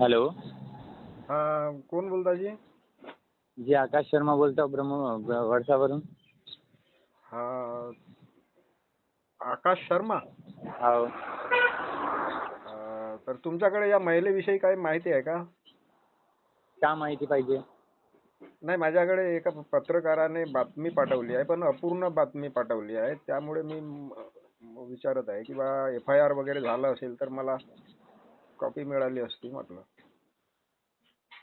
Hello. हा कोण बोलता जी जी आकाश शर्मा बोलतो ब्रह्म वडसावरून हा आकाश शर्मा? हो अं, तर तुमच्याकडे या महिलेविषयी काही माहिती आहे का? का माहिती पाहिजे? नाही माझ्याकडे एका पत्रकाराने बातमी पाठवली आहे पण अपूर्ण बातमी पाठवली आहे. त्यामुळे म- विचारत आहे की बा एफ आय आर वगैरे झालं असेल तर मला कॉपी मिळाली असती म्हटलं.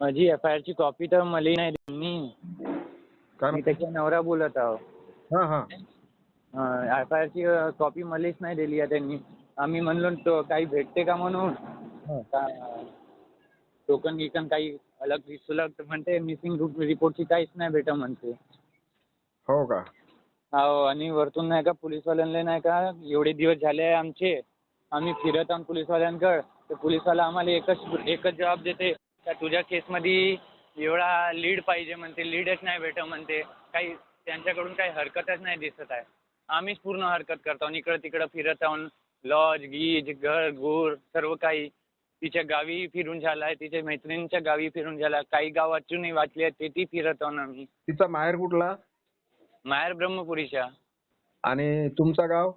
माझी एफ आय आरची कॉपी तर मला नाही त्यांनी काय मी त्याचा नवरा बोलत आहो. हा हा. एफ आय आरची कॉपी मलाच नाही दिली आहे त्यांनी. आम्ही म्हणलो तो काही भेटते का म्हणून. टोकन गिकन काही अलग सुलग म्हणते मिसिंग रिपोर्टची काहीच नाही भेट म्हणते. हो का? हो आणि वरतून नाही का पोलीसवाल्यांना नाही का एवढे दिवस झाले आहे आमचे. आम्ही फिरत आहोत पोलीसवाल्यांकडे. तर पोलीसवाला आम्हाला एकच एकच जबाब देते का तुझ्या केसमध्ये एवढा लीड पाहिजे म्हणते. लीडच नाही भेट म्हणते. काही त्यांच्याकडून काही हरकतच नाही दिसत आहे. आम्हीच पूर्ण हरकत करतो आणि इकडं तिकडं फिरत आहोत. लॉज गीज घर गुर सर्व काही. तिच्या गावी फिरून झालं आहे. तिच्या मैत्रिणींच्या गावी फिरून झालं. काही गाव वाचूनही वाचले आहेत ते ती फिरत आहोत आम्ही. तिचा माहेर कुठला? माहेर ब्रह्मपुरीच्या. आणि तुमचं गाव?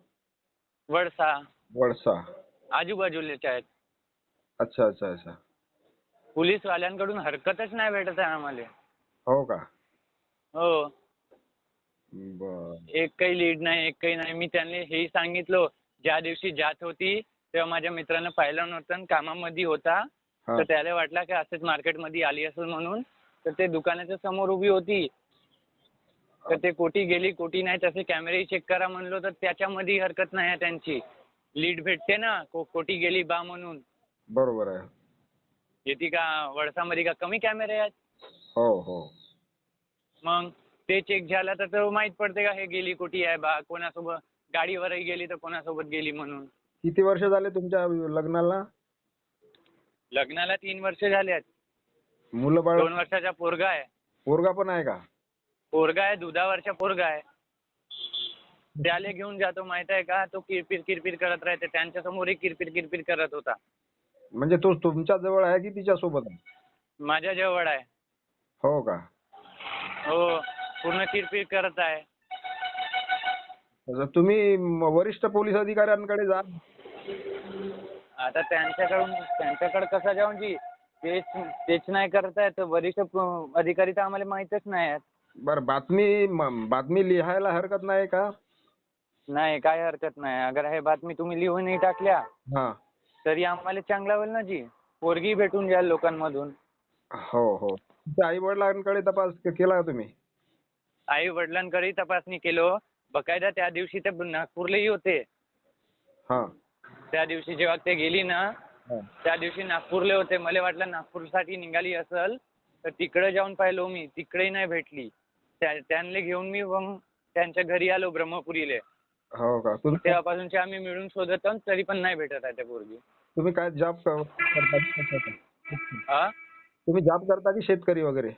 वडसा. वडसा. आजूबाजूलाच आहेत. अच्छा अच्छा अच्छा. पोलीसवाल्यांकडून हरकतच नाही भेटत आहे आम्हाला. हो का? हो. बर. एक काही लीड नाही एक काही नाही. मी त्यांना हेही सांगितलं ज्या दिवशी जात होती तेव्हा माझ्या मित्रानं पाहिलं नव्हतं आणि कामामध्ये होता. हा. तर त्याला वाटला की असंच मार्केटमध्ये आली असेल म्हणून. तर ते दुकानाच्या समोर उभी होती. तर ते कोठी गेली कोठी नाही तसे कॅमेरे चेक करा म्हणलो तर त्याच्यामध्ये हरकत नाही आहे त्यांची. लीड भेटते ना को कोठी गेली बा म्हणून. बरोबर आहे. येते का वडसामध्ये का कमी कॅमेरे आहेत? हो हो. मग ते चेक झालं तर तो माहीत पडते का हे गेली कुठे आहे बा? कोणासोबत गाडीवरही गेली तर कोणासोबत गेली म्हणून. किती वर्ष झाले तुमच्या लग्नाला? लग्नाला तीन वर्ष झाले आहेत मुलं बाळ दोन वर्षाचा पोरगा आहे. पोरगा पण आहे का? पोरगा आहे दुधा वर्षा पोरगा आहे. त्याला घेऊन जातो माहीत आहे का? तो किरपिर किरपिर करत राहते. त्यांच्या समोरही किरपिर किरपिर करत होता. म्हणजे तो तुमच्या जवळ आहे की तिच्या सोबत आहे? माझ्या जवळ आहे. हो का? हो पूर्ण किरपिर करत आहे. तुम्ही म- वरिष्ठ पोलीस अधिकाऱ्यांकडे जा. आता त्यांच्याकडून त्यांच्याकडे कसं जाऊन जी तेच तेच नाही करत आहेत वरिष्ठ प- अधिकारी तर आम्हाला माहीतच नाही आहेत. बरं बातमी म- बातमी लिहायला हरकत नाही का? नाही काय हरकत नाही. अगर हे बातमी तुम्ही लिहूनही टाकल्या हा. तरी आम्हाला चांगला होईल ना जी. पोरगी भेटून जाईल लोकांमधून. हो हो. आई वडिलांकडे तपास केला का तुम्ही? आई वडिलांकडे तपासणी केलो बकायदा त्या दिवशी ते नागपूरलाही होते. हा. त्या दिवशी जेव्हा ते गेली ना हा. त्या दिवशी नागपूरला होते. मला वाटलं नागपूरसाठी निघाली असेल तर तिकडे जाऊन पाहिलो मी. तिकडेही नाही भेटली. त्या त्यांना घेऊन मी मग त्यांच्या घरी आलो ब्रह्मपुरीले. हो का? तेव्हापासूनचे आम्ही मिळून शोधत आहोत तरी पण नाही भेटत आहे त्या पोरगी. तुम्ही काय जॉब करता हा तुम्ही जॉब करता की शेतकरी वगैरे?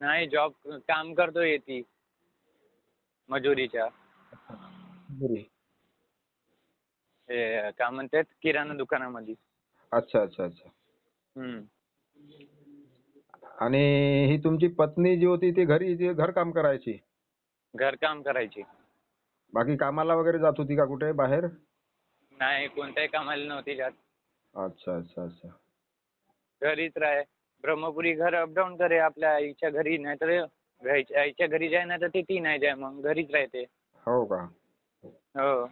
नाही जॉब काम करतोय ती मजुरीच्या. घरी. हे काय म्हणतात? किराणा दुकानामध्ये. अच्छा अच्छा अच्छा. हम्म. आणि ही तुमची पत्नी जी होती ती घरी जी घर काम करायची? घरकाम करायची. बाकी कामाला वगैरे जात होती का कुठे बाहेर? नाही कोणत्याही कामाला नव्हती जात. अच्छा अच्छा अच्छा. घरीच राहे ब्रह्मपुरी घर अपडाऊन करे आपल्या आईच्या घरी नाही तर आईच्या घरी जाय नाही तर ती ती नाही जाय मग घरीच राहते. हो का? हो.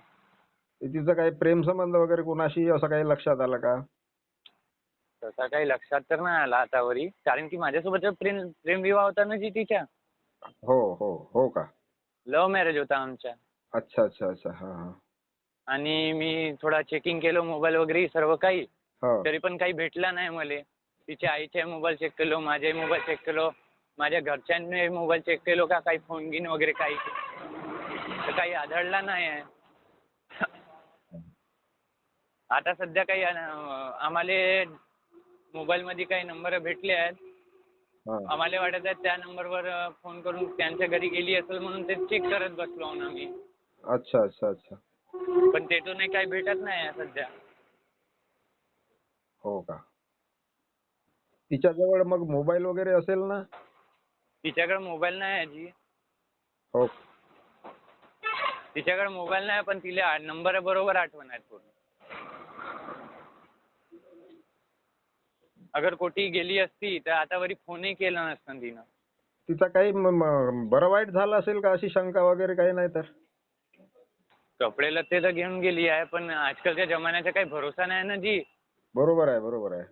तिचं काही प्रेम संबंध वगैरे कोणाशी असं काही लक्षात आलं का? तसा काही लक्षात तर नाही आला आतावरी कारण की माझ्यासोबत प्रेम प्रेमविवाह होता ना जी तिच्या? हो हो हो का? लव्ह मॅरेज होता आमच्या. अच्छा अच्छा अच्छा. हा हा. आणि मी थोडा चेकिंग केलं मोबाईल वगैरे सर्व काही. हो. तरी पण काही भेटला नाही मला. तिच्या आईचे मोबाईल चेक केलो माझे मोबाईल चेक केलो माझ्या घरच्यांनी मोबाईल चेक केलो का काही फोन गिन वगैरे काही. तर काही आढळला नाही. आहे आता सध्या काही आम्हाला मोबाईलमध्ये काही नंबर भेटले आहेत. हा. आम्हाला वाटत आहे त्या नंबरवर फोन करून त्यांच्या घरी गेली असेल म्हणून ते चेक करत बसलो आहोत आम्ही. अच्छा अच्छा अच्छा. पण तेथूनही काही भेटत नाही आहे सध्या. हो का? तिच्याजवळ मग मोबाईल वगैरे असेल ना? तिच्याकडे मोबाईल नाही आजी हो. तिच्याकडे मोबाईल नाही पण तिला नंबर बरोबर आठवण आहेत पूर्ण. अगर कोठी गेली असती तर आतावरी फोनही केला नसतं तिनं. तिचा काही म- म- बरं वाईट झालं असेल का अशी शंका वगैरे काही नाही तर? कपडे लत्ते तर घेऊन गेली आहे पण आजकालच्या जमान्याचा काही भरोसा नाही ना जी. बरोबर आहे बरोबर आहे.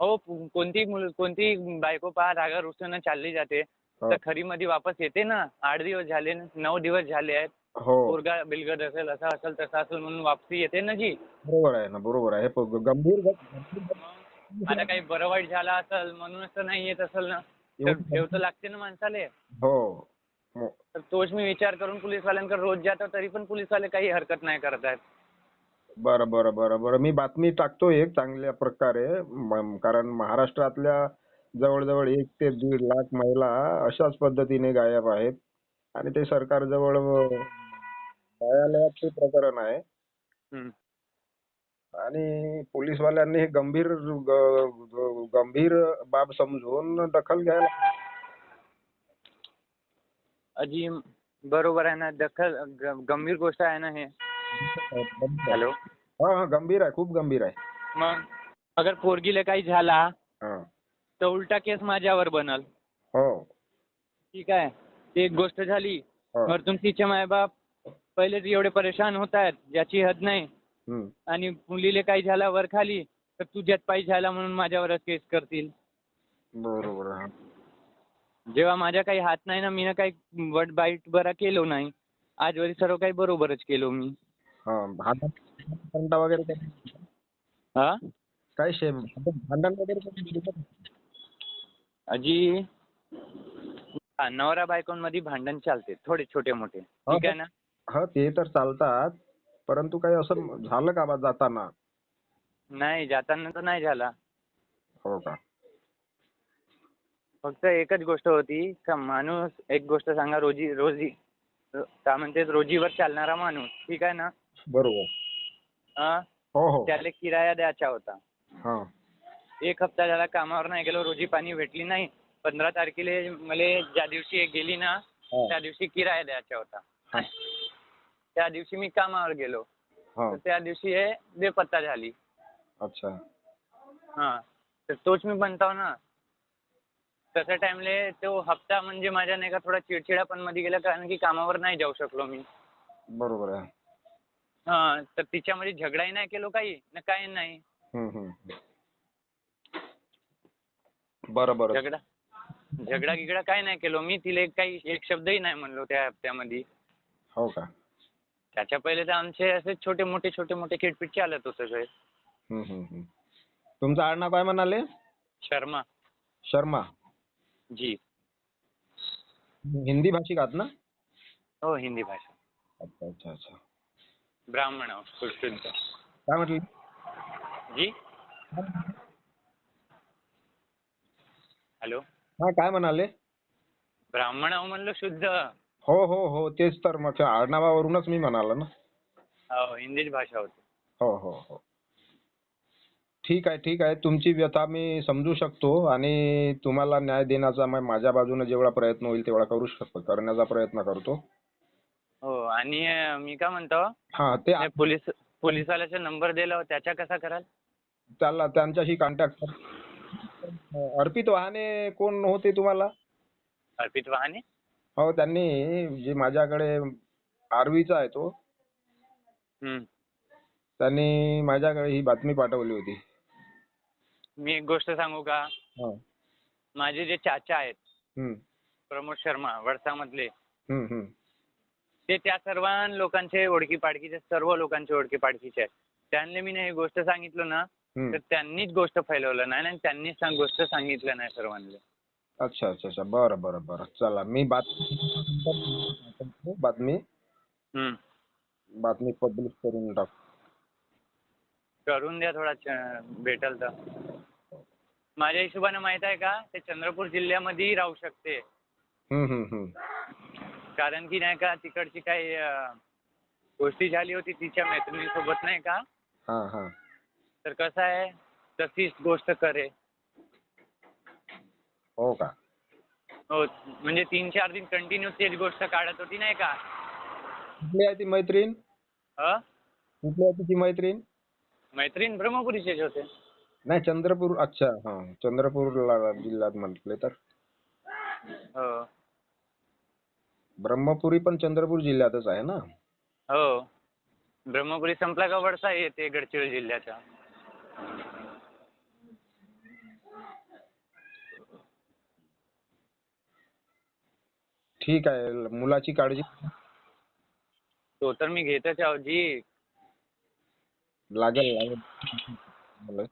हो कोणती मुल कोणती बायको पहा रागा रुसून चालली जाते. हो. तर खरी मध्ये वापस येते ना. आठ दिवस झाले नऊ दिवस झाले आहेत. हो. पोरगा बिलगत असेल असा असेल तसा असेल म्हणून वापसी येते ना जी. बरोबर आहे ना बरोबर आहे. हे प- गंभीर आता काही बरं वाईट झालं असेल म्हणूनच तर नाही येत असेल ना. तर ठेव तर लागते ना माणसाले. हो. तर तोच मी विचार करून पोलीसवाल्यांकडे रोज जातो तरी पण पोलीसवाले काही हरकत नाही करत आहेत बरं बरं बरं बरं. मी बातमी टाकतो एक चांगल्या प्रकारे म- कारण महाराष्ट्रातल्या जवळजवळ एक ते दीड लाख महिला अशाच पद्धतीने गायब आहेत. आणि ते सरकारजवळ अं, न्यायालयात ते प्रकरण आहे. हम्म. आणि पोलीसवाल्यांनी हे गंभीर ग- ग- गंभीर बाब समजून दखल घ्यायला अजी बरोबर आहे ना दखल ग- गंभीर गोष्ट आहे ना हे. हॅलो. हा हा गंभीर आहे खूप गंभीर आहे. मग अगर पोरगीला काही झाला हा. तर उलटा केस माझ्यावर बनल. हो. ठीक आहे. ती एक गोष्ट झाली हो. वरतून तिचे मायबाप पहिलेच एवढे परेशान होत आहेत ज्याची हद नाही. हम्म. आणि मुलीले काही झाला वर खाली तर तुझ्यात पाय झाला म्हणून माझ्यावरच केस करतील. बरोबर आहे. जेव्हा माझ्या काही हात नाही ना मी काही वट बाईट बरा केलो नाही. आजवरी सर्व काही बरोबरच केलो मी. हा भांडण वगैरे काही हा? काय शे भांडण वगैरे काही केलं का? अजी हा, नवरा बायकोंमध्ये भांडण चालते थोडे छोटे मोठे. ठीक आहे ना? हा ते तर चालतात परंतु काही असं झालं का बा जाताना? नाही जाताना तर नाही झाला. हो का? फक्त एकच गोष्ट होती का माणूस एक गोष्ट सांगा रोजी रोजी काय म्हणते रोजीवर चालणारा माणूस ठीक आहे ना? बरोबर. हा हो हो. त्याला किराया द्यायचा होता. हा. एक हप्ता झाला कामावर नाही गेलो रोजी पाणी भेटली नाही. पंधरा तारखेला मला ज्या दिवशी गेली ना हा. त्या दिवशी किराया द्यायचा होता. हा. त्या दिवशी मी कामावर गेलो. हा. तर त्या दिवशी हे बेपत्ता झाली. अच्छा. हा. तर तोच मी बनताव ना. तशा टाइमले तो हप्ता म्हणजे माझ्या नाही का थोडा चिडचिडापणमध्ये गेला कारण की कामावर नाही जाऊ शकलो मी. बरोबर आहे. हा तर तिच्यामध्ये झगडाही नाही केलो काही ना काही नाही. हम्म, हम्म. बरं बरं झगडा झगडा गिगडा काय नाही केलो मी. तिला काही एक शब्दही नाही म्हणलो त्या हप्त्यामध्ये. हो का? त्याच्या पहिले तर आमचे असे छोटे मोठे छोटे मोठे किटपिट चालत होतं सगळे. हम्म, हम्म, हम्म. तुमचं आडनाव काय म्हणाले? शर्मा. शर्मा. जी। हिंदी भाषिक आहात ना? हो हिंदी भाषा. अच्छा अच्छा अच्छा. ब्राह्मण आहो, शुद्ध काय म्हटलं? जी? हॅलो? हा काय म्हणाले? ब्राह्मण आहो म्हणलं शुद्ध. हो हो हो तेच तर. मग त्या आडनावावरूनच मी म्हणालो ना. हो हिंदीच भाषा होती. हो हो हो. ठीक आहे ठीक आहे. तुमची व्यथा मी समजू शकतो आणि तुम्हाला न्याय देण्याचा मा- माझ्या बाजूने जेवढा प्रयत्न होईल तेवढा करू शकतो करण्याचा प्रयत्न करतो. हो आणि अं, मी काय म्हणतो? हा ते पोलीस पोलीसवाल्याचा नंबर दिला हो, त्याचा कसा कराल? त्याला त्यांच्याशी कॉन्टॅक्ट अर्पित वाहने कोण होते तुम्हाला? अर्पित वाहने? हो त्यांनी जे माझ्याकडे आर्वीचा आहे तो. हम्म. त्यांनी माझ्याकडे ही बातमी पाठवली होती. मी एक गोष्ट सांगू का. माझे जे चाचा आहेत प्रमोद शर्मा वडसामधले. ते त्या सर्व लोकांचे ओळखी पाडकीचे सर्व लोकांचे ओळखी पाडकीचे आहेत त्यांना मी हे गोष्ट सांगितलं ना. तर त्यांनीच गोष्ट फैलवलं नाही आणि त्यांनीच गोष्ट सांगितलं नाही सर्वांना अच्छा अच्छा अच्छा बरं बरं बरं चला मी बातमी बातमी. बातमी पब्लिश करून टाक करून द्या थोडा भेटल तर माझ्या हिशोबाने माहीत आहे का ते चंद्रपूर जिल्ह्यामध्येही राहू शकते. कारण की नाही का तिकडची काही गोष्टी झाली होती तिच्या मैत्रिणीसोबत नाही का? हा हा. तर कसं आहे तशीच गोष्ट करे. हो का? हो म्हणजे तीन चार दिन कंटिन्यू तेच गोष्ट काढत होती नाही का? कुठली आहे ती मैत्रीण? कुठली आहे तिची मैत्रीण? मैत्रीण ब्रह्मपुरीचेच होते. नाही चंद्रपूर अच्छा हा. चंद्रपूरला जिल्ह्यात म्हटले तर? हो. ब्रह्मपुरी पण चंद्रपूर जिल्ह्यातच आहे ना? हो. ब्रह्मपुरी संपला का वडसा येते गडचिरोली जिल्ह्याचा. ठीक आहे मुलाची काळजी. तो तर मी घेतच आहो जी लागेल लागेल.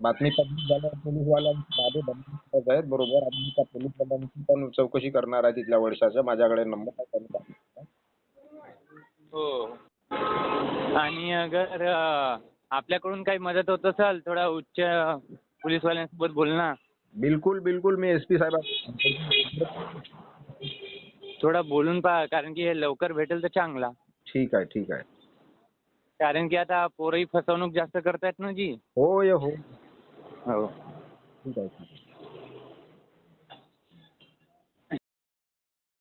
बातमी झाल्यावर पोलीसवाल्यांची बरोबर आणि त्या पोलीसवाल्यांची पण चौकशी करणार आहे तिथल्या वर्षाच्या माझ्याकडे नंबर आहे त्यांचा. हो. आणि अगर आपल्याकडून काही मदत होत असेल थोडा उच्च पोलीसवाल्यांसोबत बोल ना बिलकुल बिलकुल. मी एस पी साहेब थोडा बोलून पहा कारण की हे लवकर भेटेल तर चांगला. ठीक आहे ठीक आहे. कारण की आता पोरही फसवणूक जास्त करतायत ना जी. हो. ये हो हो